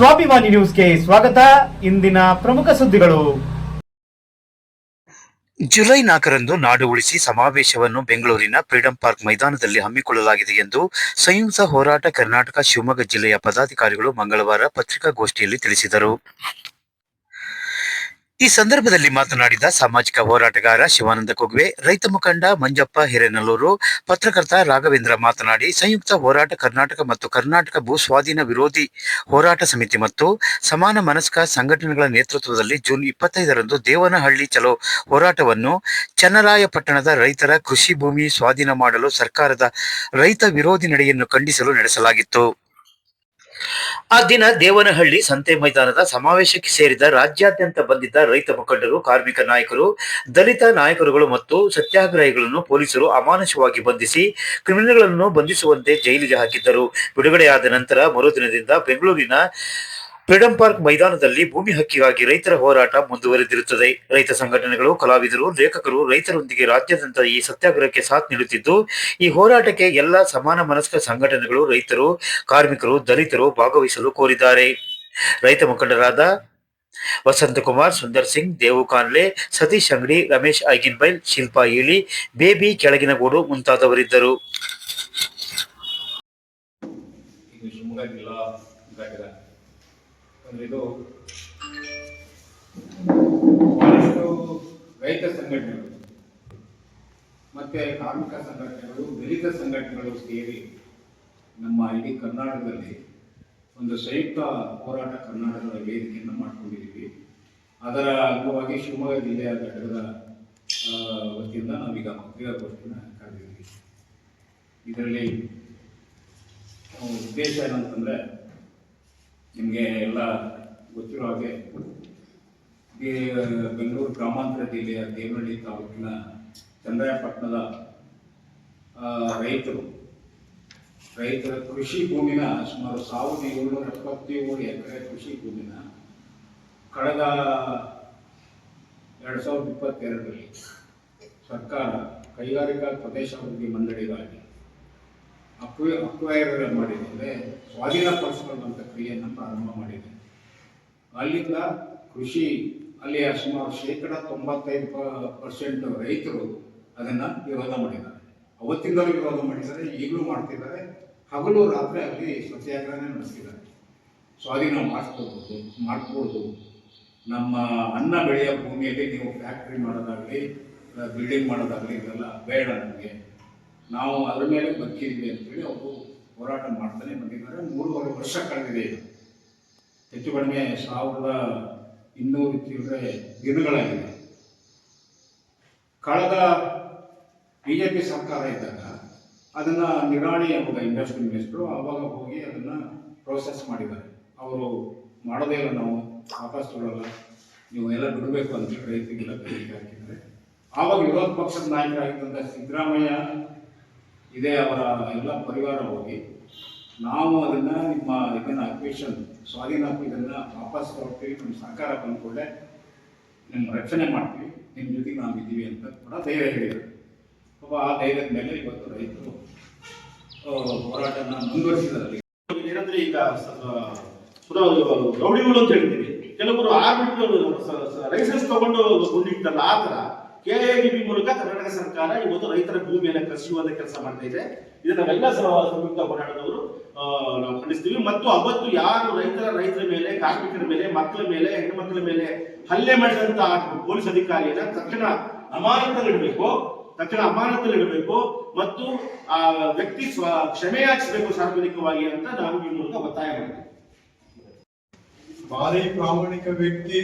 ಸ್ವಾಭಿಮಾನಿ ನ್ಯೂಸ್ಗೆ ಸ್ವಾಗತ. ಇಂದಿನ ಪ್ರಮುಖ ಸುದ್ದಿಗಳು. ಜುಲೈ ನಾಲ್ಕರಂದು ನಾಡು ಉಳಿಸಿ ಸಮಾವೇಶವನ್ನು ಬೆಂಗಳೂರಿನ ಫ್ರೀಡಂ ಪಾರ್ಕ್ ಮೈದಾನದಲ್ಲಿ ಹಮ್ಮಿಕೊಳ್ಳಲಾಗಿದೆ ಎಂದು ಸಂಯುಕ್ತ ಹೋರಾಟ ಕರ್ನಾಟಕ ಶಿವಮೊಗ್ಗ ಜಿಲ್ಲೆಯ ಪದಾಧಿಕಾರಿಗಳು ಮಂಗಳವಾರ ಪತ್ರಿಕಾಗೋಷ್ಠಿಯಲ್ಲಿ ತಿಳಿಸಿದರು. ಈ ಸಂದರ್ಭದಲ್ಲಿ ಮಾತನಾಡಿದ ಸಾಮಾಜಿಕ ಹೋರಾಟಗಾರ ಶಿವಾನಂದ ಕುಗ್ವೆ, ರೈತ ಮುಖಂಡ ಮಂಜಪ್ಪ ಹಿರೇನಲ್ಲೂರು, ಪತ್ರಕರ್ತ ರಾಘವೇಂದ್ರ ಮಾತನಾಡಿ, ಸಂಯುಕ್ತ ಹೋರಾಟ ಕರ್ನಾಟಕ ಮತ್ತು ಕರ್ನಾಟಕ ಭೂ ಸ್ವಾಧೀನ ವಿರೋಧಿ ಹೋರಾಟ ಸಮಿತಿ ಮತ್ತು ಸಮಾನ ಮನಸ್ಕ ಸಂಘಟನೆಗಳ ನೇತೃತ್ವದಲ್ಲಿ ಜೂನ್ ಇಪ್ಪತ್ತೈದರಂದು ದೇವನಹಳ್ಳಿ ಚಲೋ ಹೋರಾಟವನ್ನು ಚನ್ನರಾಯಪಟ್ಟಣದ ರೈತರ ಕೃಷಿ ಭೂಮಿ ಸ್ವಾಧೀನ ಮಾಡಲು ಸರ್ಕಾರದ ರೈತ ವಿರೋಧಿ ನಡೆಯನ್ನು ಖಂಡಿಸಲು ನಡೆಸಲಾಗಿತ್ತು. ಆ ದಿನ ದೇವನಹಳ್ಳಿ ಸಂತೆ ಮೈದಾನದ ಸಮಾವೇಶಕ್ಕೆ ಸೇರಿದ ರಾಜ್ಯಾದ್ಯಂತ ಬಂದಿದ್ದ ರೈತ ಮುಖಂಡರು, ಕಾರ್ಮಿಕ ನಾಯಕರು, ದಲಿತ ನಾಯಕರುಗಳು ಮತ್ತು ಸತ್ಯಾಗ್ರಹಿಗಳನ್ನು ಪೊಲೀಸರು ಅಮಾನುಷವಾಗಿ ಬಂಧಿಸಿ ಕ್ರಿಮಿನಲ್ಗಳನ್ನು ಬಂಧಿಸುವಂತೆ ಜೈಲಿಗೆ ಹಾಕಿದ್ದರು. ಬಿಡುಗಡೆಯಾದ ನಂತರ ಮರುದಿನದಿಂದ ಬೆಂಗಳೂರಿನ ಫ್ರೀಡಂ ಪಾರ್ಕ್ ಮೈದಾನದಲ್ಲಿ ಭೂಮಿ ಹಕ್ಕಿಗಾಗಿ ರೈತರ ಹೋರಾಟ ಮುಂದುವರೆದಿರುತ್ತದೆ. ರೈತ ಸಂಘಟನೆಗಳು, ಕಲಾವಿದರು, ಲೇಖಕರು ರೈತರೊಂದಿಗೆ ರಾಜ್ಯಾದ್ಯಂತ ಈ ಸತ್ಯಾಗ್ರಹಕ್ಕೆ ಸಾಥ್ ನೀಡುತ್ತಿದ್ದು, ಈ ಹೋರಾಟಕ್ಕೆ ಎಲ್ಲ ಸಮಾನ ಮನಸ್ಕ ಸಂಘಟನೆಗಳು, ರೈತರು, ಕಾರ್ಮಿಕರು, ದಲಿತರು ಭಾಗವಹಿಸಲು ಕೋರಿದ್ದಾರೆ. ರೈತ ಮುಖಂಡರಾದ ವಸಂತಕುಮಾರ್, ಸುಂದರ್ ಸಿಂಗ್ ದೇವು ಕಾನ್ಲೆ ಸತೀಶ್ ಅಂಗಡಿ, ರಮೇಶ್ ಐಗಿನ್ಬೈಲ್, ಶಿಲ್ಪಾ ಈಳಿ ಬೇಬಿ ಕೆಳಗಿನಗೂಡು ಮುಂತಾದವರಿದ್ದರು ಇದು ಶಿವಮೊಗ್ಗ ಜಿಲ್ಲಾ ಘಟಕ ಇದು ಬಹಳಷ್ಟು ರೈತ ಸಂಘಟನೆಗಳು ಮತ್ತೆ ಕಾರ್ಮಿಕ ಸಂಘಟನೆಗಳು, ದಲಿತ ಸಂಘಟನೆಗಳು ಸೇರಿ ನಮ್ಮ ಇಡೀ ಕರ್ನಾಟಕದಲ್ಲಿ ಒಂದು ಸಂಯುಕ್ತ ಹೋರಾಟ ಕರ್ನಾಟಕದ ವೇದಿಕೆಯನ್ನು ಮಾಡ್ಕೊಂಡಿದ್ದೀವಿ. ಅದರ ಅಂಗವಾಗಿ ಶಿವಮೊಗ್ಗ ಜಿಲ್ಲೆಯ ಘಟಕದ ವತಿಯಿಂದ ನಾವೀಗ ಪತ್ರಿಕಾಗೋಷ್ಠಿಯನ್ನು ಕರೆದಿದ್ದೀವಿ. ಇದರಲ್ಲಿ ಉದ್ದೇಶ ಏನಂತಂದ್ರೆ ನಿಮಗೆ ಎಲ್ಲ ಗೊತ್ತಿರೋ ಹಾಗೆ ಬೆಂಗಳೂರು ಗ್ರಾಮಾಂತರ ಜಿಲ್ಲೆಯ ದೇವನಹಳ್ಳಿ ತಾಲೂಕಿನ ಚಂದ್ರಾಯಪಟ್ಟಣದ ರೈತರು, ರೈತರ ಕೃಷಿ ಭೂಮಿನ ಸುಮಾರು ಸಾವಿರದ ಏಳ್ನೂರ ಎಪ್ಪತ್ತೇಳು ಎಕರೆ ಕೃಷಿ ಭೂಮಿನ ಕಳೆದ ಎರಡು ಸಾವಿರದ ಇಪ್ಪತ್ತೆರಡರಲ್ಲಿ ಸರ್ಕಾರ ಕೈಗಾರಿಕಾ ಪ್ರದೇಶಾಭಿವೃದ್ಧಿ ಮಂಡಳಿಗಾಗಿ ಅಕ್ವೈ ಅಕ್ವೈರ್ ಮಾಡಿದೆ ಅಂದರೆ ಸ್ವಾಧೀನಪಡಿಸಿಕೊಳ್ಳುವಂಥ ಕ್ರಿಯೆಯನ್ನು ಪ್ರಾರಂಭ ಮಾಡಿದೆ ಅಲ್ಲಿಂದ ಕೃಷಿ ಅಲ್ಲಿ ಸುಮಾರು ಶೇಕಡ ತೊಂಬತ್ತೈದು ಪರ್ಸೆಂಟ್ ರೈತರು ಅದನ್ನು ವಿರೋಧ ಮಾಡಿದ್ದಾರೆ. ಅವತ್ತಿಂದಲೂ ವಿರೋಧ ಮಾಡಿದ್ದಾರೆ, ಈಗಲೂ ಮಾಡ್ತಿದ್ದಾರೆ. ಹಗಲು ರಾತ್ರಿ ಅಲ್ಲಿ ಸತ್ಯಾಗ್ರಹನೇ ನಡೆಸಿದ್ದಾರೆ ಸ್ವಾಧೀನ ಮಾಡಿಸ್ಕೊಳ್ಬೋದು ಮಾಡ್ಬೋದು ನಮ್ಮ ಅನ್ನ ಬೆಳೆಯ ಭೂಮಿಯಲ್ಲಿ ನೀವು ಫ್ಯಾಕ್ಟ್ರಿ ಮಾಡೋದಾಗಲಿ ಬಿಲ್ಡಿಂಗ್ ಮಾಡೋದಾಗಲಿ, ಇದೆಲ್ಲ ಬೇಡ ನಮಗೆ. ನಾವು ಅದ್ರ ಮೇಲೆ ಬದುಕಿದ್ವಿ ಅಂತೇಳಿ ಅವರು ಹೋರಾಟ ಮಾಡ್ತಾನೆ ಬಂದಿದ್ದಾರೆ. ಮೂರುವರೆ ವರ್ಷ ಕಳೆದಿದೆ ಹೆಚ್ಚು ಕಡಿಮೆ ಸಾವಿರದ ಇನ್ನೂರು ಚಿಲ್ಲರೆ ದಿನಗಳಾಗಿದೆ. ಕಳೆದ ಬಿ ಜೆ ಪಿ ಸರ್ಕಾರ ಇದ್ದಾಗ ಅದನ್ನು ನಿರಾಣಿ ಅವಾಗ ಇಂಡಸ್ಟ್ರಿ ಮಿನಿಸ್ಟ್ರು ಆವಾಗ ಹೋಗಿ ಅದನ್ನು ಪ್ರೋಸೆಸ್ ಮಾಡಿದ್ದಾರೆ. ಅವರು ಮಾಡೋದೇ ಇಲ್ಲ ನಾವು, ವಾಪಸ್ ತೊಗೊಳ್ಳಲ್ಲ ನೀವು ಎಲ್ಲ ಬಿಡಬೇಕು ಅಂತ ರೈತರಿಗೆಲ್ಲ ಬೇಡಿಕೆ ಹಾಕಿದ್ದಾರೆ. ಆವಾಗ ವಿರೋಧ ಪಕ್ಷದ ನಾಯಕರಾಗಿದ್ದಂಥ ಸಿದ್ದರಾಮಯ್ಯ ಇದೇ ಅವರ ಎಲ್ಲ ಪರಿವಾರ ಹೋಗಿ ನಾವು ಅದನ್ನು ನಿಮ್ಮ ಇದನ್ನು ಅಕ್ವಿಷನ್ ಸ್ವಾಧೀನ ಇದನ್ನು ವಾಪಸ್ ಕೊಡ್ತೀವಿ ನಮ್ಮ ಸರ್ಕಾರ ಬಂದ್ಕೊಳ್ಳೆ ನಿಮ್ಮ ರಕ್ಷಣೆ ಮಾಡ್ತೀವಿ ನಿಮ್ಮ ಜೊತೆಗೆ ನಾವು ಇದ್ದೀವಿ ಅಂತ ಕೂಡ ಧೈರ್ಯ ಹೇಳಿದರು. ಪಾಪ ಆ ಧೈರ್ಯದ ಮೇಲೆ ಇವತ್ತು ರೈತರು ಆ, ಹೋರಾಟನ ಮುಂದುವರಿಸಿದ್ದಾರೆ. ಏನಂದ್ರೆ ಈಗ ರೌಡಿಗಳು ಅಂತ ಹೇಳ್ತೀವಿ. ಕೆಲವರು ಆರ್ಬಿಟ್ರು ಲೈಸೆನ್ಸ್ ತಗೊಂಡು ಗುಂಡಿಟ್ಟಲ್ಲ ಆ ಕೆಎಬಿ ಮೂಲಕ ಕರ್ನಾಟಕ ಸರ್ಕಾರ ಇವತ್ತು ರೈತರ ಭೂಮಿಯನ್ನು ಕಸಿಯುವಂತ ಕೆಲಸ ಮಾಡ್ತಾ ಇದೆ. ಸ- ಸಂಯುಕ್ತ ಹೋರಾಟದವರು ನಾವು ಖಂಡಿಸ್ತೀವಿ. ಮತ್ತು ಅವತ್ತು ಯಾರು ರೈತರ ರೈತರ ಮೇಲೆ, ಕಾರ್ಮಿಕರ ಮೇಲೆ, ಮಕ್ಕಳ ಮೇಲೆ, ಹೆಣ್ಣುಮಕ್ಕಳ ಮೇಲೆ ಹಲ್ಲೆ ಮಾಡಿದಂತ ಪೊಲೀಸ್ ಅಧಿಕಾರಿಯನ್ನ ತಕ್ಷಣ ಅಮಾನತಲ್ಲಿಡಬೇಕು ತಕ್ಷಣ ಅಮಾನತಲ್ಲಿಡಬೇಕು ಮತ್ತು ಆ ವ್ಯಕ್ತಿ ಸ್ವ ಕ್ಷಮೆಯಾಚಿಸಬೇಕು ಸಾರ್ವಜನಿಕವಾಗಿ ಅಂತ ನಾವು ಈ ಮೂಲಕ ಒತ್ತಾಯ ಮಾಡ್ತೀವಿ. ಭಾರಿ ಪ್ರಾಮಾಣಿಕ ವ್ಯಕ್ತಿ,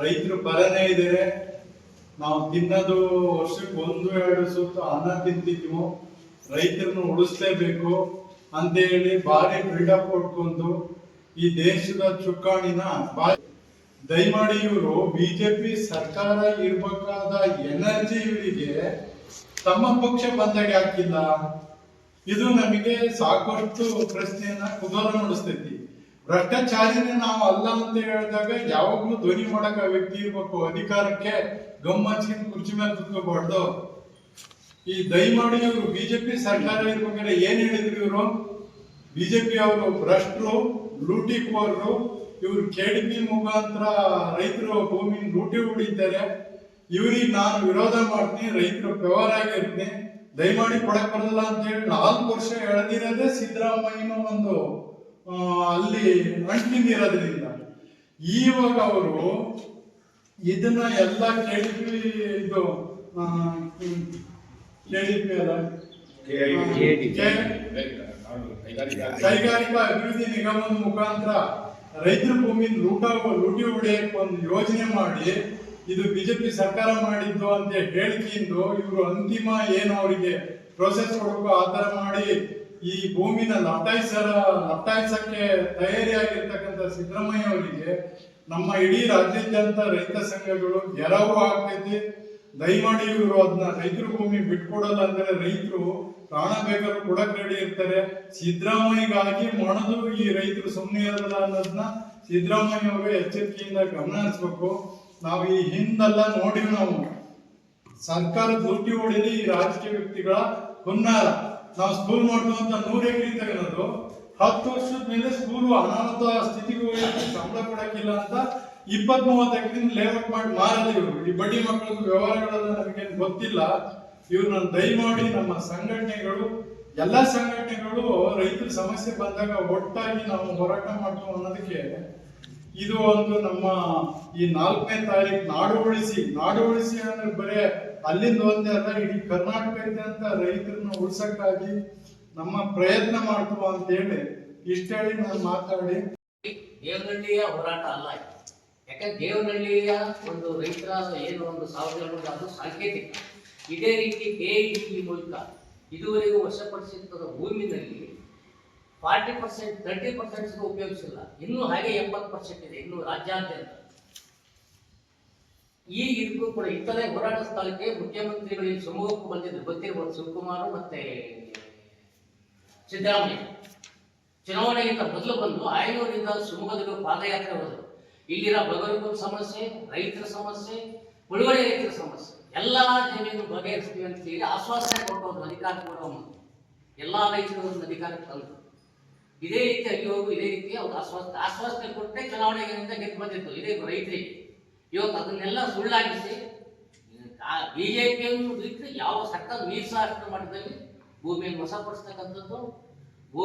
ರೈತರು ಬರನೇ ಇದ್ದಾರೆ ನಾವು ತಿನ್ನೋದು ವರ್ಷಕ್ಕೆ ಒಂದು, ಎರಡು ಸುತ್ತು ಅನ್ನ ತಿಂತಿದ್ವು. ರೈತರನ್ನು ಉಳಿಸ್ಲೇಬೇಕು ಅಂತ ಹೇಳಿ ಭಾರಿ ಬಿಲ್ಡಪ್ ಕೊಟ್ಕೊಂಡು ಈ ದೇಶದ ಚುಕ್ಕಾಣಿನ ದಯಮಾಡಿ ಇವರು ಬಿಜೆಪಿ ಸರ್ಕಾರ ಇರಬೇಕಾದ ಎನರ್ಜಿ ಇವರಿಗೆ ತಮ್ಮ ಪಕ್ಷ ಬಂದಾಗ ಹಾಕಿಲ್ಲ. ಇದು ನಮಗೆ ಸಾಕಷ್ಟು ಪ್ರಶ್ನೆಯನ್ನ ಕುತೂಹಲ ಮೂಡಿಸ್ತೈತಿ ಭ್ರಷ್ಟಾಚಾರಿನೇ ನಾವು ಅಲ್ಲ ಅಂತ ಹೇಳಿದಾಗ ಯಾವಾಗ್ಲೂ ಧ್ವನಿ ಮಾಡಕ ವ್ಯಕ್ತಿ ಇರ್ಬೇಕು ಅಧಿಕಾರಕ್ಕೆ. ಗಮ್ ಹಚ್ಕೊಂಡು ಕುರ್ಚಿ ಮೇಲೆ ಕುತ್ಕೋಬಾರ್ದು ಈ ದಯಮಾಡಿ ಇವರು ಬಿಜೆಪಿ ಸರ್ಕಾರ ಇರ್ಬೇಕಾದ್ರೆ ಏನ್ ಹೇಳಿದ್ರು ಇವರು? ಬಿಜೆಪಿ ಅವರು ಭ್ರಷ್ಟರು ಲೂಟಿಕೋರರು ಇವರು ಕೆಡಿಪಿ ಮುಖಾಂತರ ರೈತರು ಭೂಮಿ ಲೂಟಿ ಹೊಡಿತಾರೆ ಇವ್ರಿಗೆ ನಾನು ವಿರೋಧ ಮಾಡ್ತೀನಿ, ರೈತರು ಪ್ಯವರ್ ಆಗಿರ್ತೀನಿ. ದಯಮಾಡಿ ಕೊಡಕ್ ಬರಲ್ಲ ಅಂತ ಹೇಳಿ ನಾಲ್ಕು ವರ್ಷ ಎಳೆದಿರೋದೇ ಸಿದ್ದರಾಮಯ್ಯನ ಒಂದು ಅಲ್ಲಿ ಅಂಟಿನಿರೋದ್ರಿಂದ ಇವಾಗ ಅವರು ಇದನ್ನ ಎಲ್ಲ ಕೇಳಿದ್ವಿ ಇದು ಕೆಡಿಪಿ ಅಲ್ಲ? ಕೈಗಾರಿಕಾ ಅಭಿವೃದ್ಧಿ ನಿಗಮದ ಮುಖಾಂತರ ರೈತರ ಭೂಮಿ ಲೂಟ ಲೂಟಿ ಹೊಡೆಯಕ್ಕೆ ಒಂದು ಯೋಜನೆ ಮಾಡಿ ಇದು ಬಿಜೆಪಿ ಸರ್ಕಾರ ಮಾಡಿದ್ದು ಅಂತ ಹೇಳಿಕೆಯಿಂದ ಇವರು ಅಂತಿಮ ಏನು ಅವರಿಗೆ ಪ್ರೋಸೆಸ್ ಕೊಡಬೇಕು ಆ ಮಾಡಿ ಈ ಭೂಮಿನ ಲಟಾಯಿಸರ ಲಟಾಯಿಸಕ್ಕೆ ತಯಾರಿಯಾಗಿರ್ತಕ್ಕಂಥ ಸಿದ್ದರಾಮಯ್ಯ ಅವರಿಗೆ ನಮ್ಮ ಇಡೀ ರಾಜ್ಯಾದ್ಯಂತ ರೈತ ಸಂಘಗಳು ಎರವೂ ಆಗ್ತೈತಿ. ದಯಮಾಡಿ ಇವರು ಅದನ್ನ ರೈತರ ಭೂಮಿ ಬಿಟ್ಕೊಡಲ್ಲ ಅಂದ್ರೆ ರೈತರು ಪ್ರಾಣ ಬೇಕಾದ್ರೂ ಕೊಡಕ್ ರೆಡಿ ಇರ್ತಾರೆ. ಸಿದ್ದರಾಮಯ್ಯಗಾಗಿ ಮೊಣದು ಈ ರೈತರು ಸುಮ್ಮನೆ ಇರಲ್ಲ ಅನ್ನೋದನ್ನ ಸಿದ್ದರಾಮಯ್ಯ ಅವರು ಎಚ್ಚರಿಕೆಯಿಂದ ಗಮನ ಹರಿಸ್ಬೇಕು ನಾವು ಈ ಹಿಂದೆಲ್ಲ ನೋಡಿವಿ ನಾವು. ಸರ್ಕಾರ ದುಡ್ಡಿ ಹೊಡೆದು ಈ ರಾಜಕೀಯ ವ್ಯಕ್ತಿಗಳ ಹುನ್ನಾರ. ನಾವು ಸ್ಕೂಲ್ ಮಾಡ್ತು ಅಂತ ನೂರ ಎಕರೆ ಹತ್ತು ವರ್ಷದ ಮೇಲೆ ಸ್ಕೂಲು ಅನಾಹುತ ಸ್ಥಿತಿಗೆ ಹೋಗಿ ಸಂಬಳ ಕೊಡಕ್ಕಿಲ್ಲ ಅಂತ ಇಪ್ಪತ್ ಮೂವತ್ತು ಎಕರೆ ಲೇಔಟ್ ಮಾಡಿ ಮಾರಲ್ಲ ಇವರು. ಈ ಬಡ್ಡಿ ಮಕ್ಕಳದ್ದು ವ್ಯವಹಾರಗಳೆಲ್ಲ ನಮಗೇನು ಗೊತ್ತಿಲ್ಲ. ಇವ್ರನ್ನ ದಯಮಾಡಿ ನಮ್ಮ ಸಂಘಟನೆಗಳು, ಎಲ್ಲ ಸಂಘಟನೆಗಳು ರೈತರ ಸಮಸ್ಯೆ ಬಂದಾಗ ಒಟ್ಟಾಗಿ ನಾವು ಹೋರಾಟ ಮಾಡ್ತೀವಿ ಅನ್ನೋದಕ್ಕೆ ಇದು ಒಂದು ನಮ್ಮ ಈ ನಾಲ್ಕನೇ ತಾರೀಕು ನಾಡು ಉಳಿಸಿ ನಾಡು ಉಳಿಸಿ ಅಂದ್ರೆ ಬರೇ ಅಲ್ಲಿಂದ ಒಂದೇ ಅಲ್ಲ, ಇಡೀ ಕರ್ನಾಟಕದಾದ್ಯಂತ ರೈತರನ್ನ ಉಳ್ಸಕ್ಕಾಗಿ ನಮ್ಮ ಪ್ರಯತ್ನ ಮಾಡ್ತು ಅಂತ ಹೇಳಿ ಇಷ್ಟ ಹೇಳಿ ನಾನು ಮಾತಾಡಿ. ದೇವನಹಳ್ಳಿಯ ಹೋರಾಟ ಅಲ್ಲ ಯಾಕಂದ್ರೆ ದೇವನಹಳ್ಳಿಯ ಒಂದು ರೈತರ ಏನು ಒಂದು ಸಾವಿರ ಅದು ಸಾಂಕೇತಿಕ. ಇದೇ ರೀತಿ ಕೆಇಡಿ ಮೂಲಕ ಇದುವರೆಗೂ ವಶಪಡಿಸಿದ ಭೂಮಿನಲ್ಲಿ ಫಾರ್ಟಿ ಪರ್ಸೆಂಟ್ ತರ್ಟಿ ಪರ್ಸೆಂಟ್ ಉಪಯೋಗಿಸಿಲ್ಲ. ಇನ್ನೂ ಹಾಗೆ ಎಪ್ಪತ್ತು ಪರ್ಸೆಂಟ್ ಇದೆ, ಇನ್ನು ರಾಜ್ಯಾದ್ಯಂತ. ಈ ಇದಕ್ಕೂ ಕೂಡ ಇತರೆ ಹೋರಾಟ ಸ್ಥಳಕ್ಕೆ ಮುಖ್ಯಮಂತ್ರಿಗಳು ಸಮೂಹಕ್ಕೂ ಬಂದಿದ್ರು. ಗೊತ್ತಿರ್ಬೋದು ಶಿವಕುಮಾರ್ ಮತ್ತೆ ಸಿದ್ದರಾಮಯ್ಯ ಚುನಾವಣೆಗಿಂತ ಮೊದಲು ಬಂದು ಆಯನೂರಿಂದ ಶಿವಮೊಗ್ಗದಲ್ಲಿ ಪಾದಯಾತ್ರೆ ಹೋದರು. ಇಲ್ಲಿನ ಬಗರಿಕುಲ ಸಮಸ್ಯೆ, ರೈತರ ಸಮಸ್ಯೆ ಉಳುವಳಿ ರೈತರ ಸಮಸ್ಯೆ, ಎಲ್ಲ ಜಮೀನು ಬಗೆಹರಿಸ್ತೀವಿ ಅಂತ ಹೇಳಿ ಆಶ್ವಾಸನೆ ಕೊಟ್ಟು ಒಂದು ಅಧಿಕಾರ ಮುಂದೆ ಎಲ್ಲ ರೈತರು ಒಂದು ಅಧಿಕಾರಕ್ಕೆ ತಂದರು. ಇದೇ ರೀತಿ ಅಲ್ಲಿವರೆಗೂ ಇದೇ ರೀತಿ ಅವ್ರು ಆಶ್ವಾಸನೆ ಆಶ್ವಾಸನೆ ಕೊಟ್ಟೆ ಚುನಾವಣೆಗಿಂತ ಗೆದ್ದು ಬಂದಿತ್ತು. ಇದೇ ರೈತರಿಗೆ. ಇವತ್ತು ಅದನ್ನೆಲ್ಲ ಸುಳ್ಳಾಗಿಸಿ ಬಿಜೆಪಿಯನ್ನು ಬಿಟ್ಟು ಯಾವ ಸರ್ಕಾರ ಮೀಸಲಾಟ ಮಟ್ಟದಲ್ಲಿ ಭೂಮಿಯನ್ನು ವಶಪಡಿಸ್ತಕ್ಕಂಥದ್ದು ಭೂ